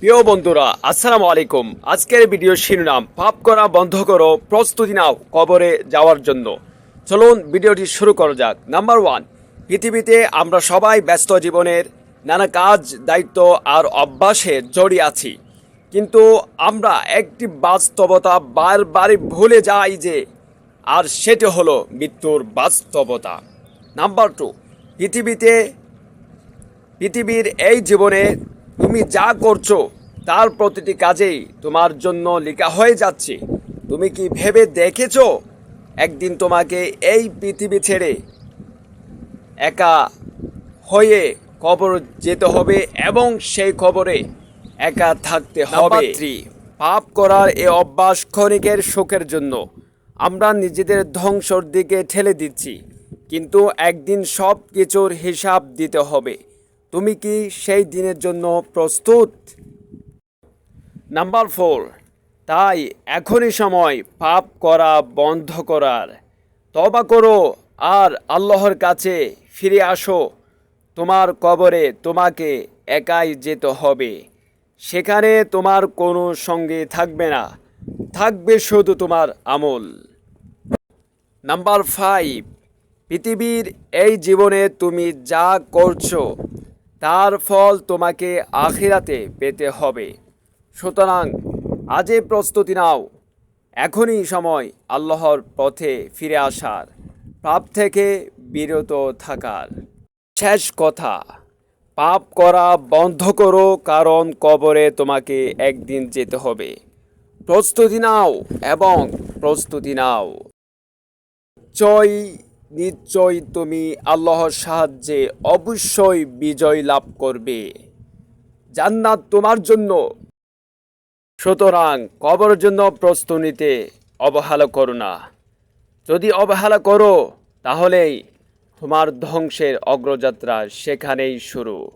প্রিয় বন্ধুরা, আসসালামু আলাইকুম। আজকের ভিডিও শিরোনাম, পাপ করা বন্ধ করো, প্রস্তুতি নাও কবরে যাওয়ার জন্য। চলুন ভিডিওটি শুরু করা যাক। নাম্বার ওয়ান পৃথিবীতে আমরা সবাই ব্যস্ত জীবনের নানা কাজ, দায়িত্ব আর অভ্যাসে জড়িয়ে আছি। কিন্তু আমরা একটি বাস্তবতা বারবারই ভুলে যাই যে, আর সেটি হলো মৃত্যুর বাস্তবতা। নাম্বার টু পৃথিবীতে, পৃথিবীর এই জীবনে তুমি যা করছ তার প্রতিটি কাজেই তোমার জন্য লেখা হয়ে যাচ্ছে। তুমি কি ভেবে দেখেছ? একদিন তোমাকে এই পৃথিবী ছেড়ে একা হয়ে খবর যেতে হবে এবং সেই খবরে একা থাকতে হবে। পাপ করার এ অভ্যাস ক্ষণিকের সুখের জন্য। আমরা নিজেদের ধ্বংসর দিকে ঠেলে দিচ্ছি কিন্তু একদিন সব কিছুর হিসাব দিতে হবে। তুমি কি সেই দিনের জন্য প্রস্তুত? নাম্বার ফোর তাই এখনই সময় পাপ করা বন্ধ করার। তবা করো আর আল্লাহর কাছে ফিরে আসো। তোমার কবরে তোমাকে একাই যেতে হবে। সেখানে তোমার কোনো সঙ্গে থাকবে না। থাকবে শুধু তোমার আমল। নাম্বার ফাইভ পৃথিবীর এই জীবনে তুমি যা করছ তার ফল তোমাকে আখেরাতে পেতে হবে। সুতরাং আজই প্রস্তুতি নাও। এখনই সময় আল্লাহর পথে ফিরে আসার, পাপ থেকে বিরত থাকার। শেষ কথা, পাপ করা বন্ধ করো, কারণ কবরে তোমাকে একদিন যেতে হবে। প্রস্তুতি নাও এবং প্রস্তুতি নাও। নিশ্চয় নিশ্চয় তুমি আল্লাহর সাহায্যে অবশ্যই বিজয় লাভ করবে। জান্নাত তোমার জন্য। সুতরাং কবর জন্য প্রস্তুতি নিতে অবহেলা করো না। যদি অবহেলা করো, তাহলেই তোমার ধ্বংসের অগ্রযাত্রা সেখানেই শুরু।